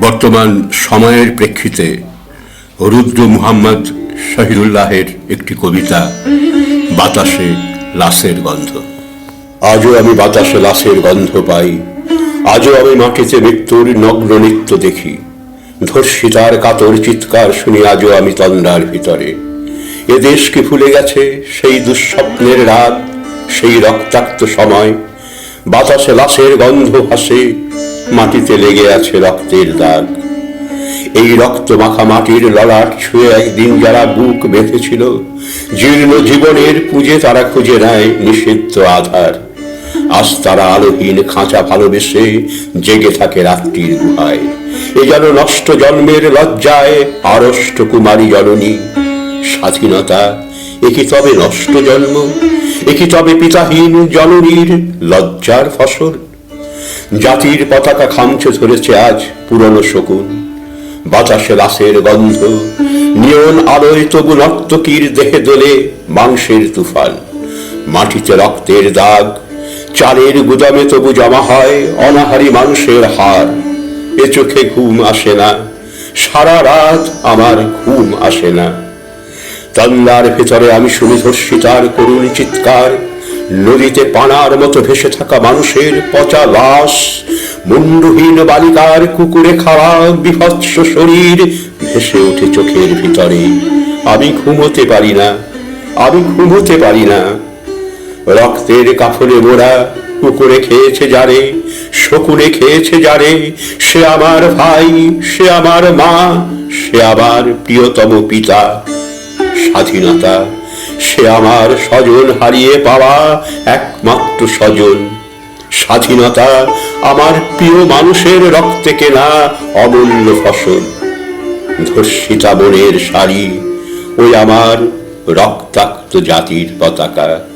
বর্তমান সময়ের প্রেক্ষিতে রুদ্র মুহাম্মদ শহীদুল্লাহের একটি কবিতা, বাতাসে লাশের গন্ধ। আজও আমি বাতাসে লাশের গন্ধ পাই। আজও আমি মাটিতে মৃত্যুর নগ্ন নৃত্য দেখি। ধর্ষিতার কাতর চিৎকার শুনি আজও আমি তন্দ্রার ভিতরে। এ দেশ কি ভুলে গেছে? সেই দুঃস্বপ্নের রাত, সেই রক্তাক্ত সময়। বাতাসে লাশের গন্ধ ভাসে মাটিতে লেগে আছে রক্তের দাগ। এই রক্ত মাখা মাটির ললাট ছুঁয়ে একদিন যারা বুক বেঁধেছিল, জীর্ণ জীবনের পুজে তারা খুঁজে নেয় নিষিদ্ধ আধার। আজ তারা আলোহীন খাঁচা ভালোবেসে জেগে থাকে রাত্রির গুহায়। এ যেন নষ্ট জন্মের লজ্জায় আড়ষ্ট কুমারী জননী। স্বাধীনতা, এ কি তবে নষ্ট জন্ম? এ কি তবে পিতাহীন জননীর লজ্জার ফসল? জাতির পতাকা খামছে ধরেছে আজ পুরনো শকুন। বাতাসে লাশের গন্ধ, নিয়ন আলোয় তবু নর্তকীর দেহে দোলে মাংসের তুফান। মাটিতে রক্তের দাগ, চালের গুদামে তবু জমা হয় অনাহারি মানুষের হার। এ চোখে ঘুম আসে না, সারা রাত আমার ঘুম আসে না। তন্দার ভেতরে আমি শুনি ধর্ষিতার করুণ চিৎকার নদীতে পানার মতো ভেসে থাকা মানুষের পচা লাশ, মুন্ডহীন বালিকার কুকুরে খাওয়া বিভৎস শরীর ভেসে ওঠে চোখের ভিতরে। আমি ঘুমোতে পারি না, আমি ঘুমোতে পারি না। রক্তের কাফনে মোড়া কুকুরে খেয়েছে যারে, শকুনে খেয়েছে যারে, সে আমার ভাই, সে আমার মা, সে আমার প্রিয়তম পিতা, স্বাধীনতা। সে আমার স্বজন হারিয়ে পাওয়া একমাত্র স্বজন। স্বাধীনতা আমার প্রিয় মানুষের রক্তে কেনা অমূল্য ফসল। ধর্ষিতা বনের শাড়ি ওই আমার রক্তাক্ত জাতির পতাকা।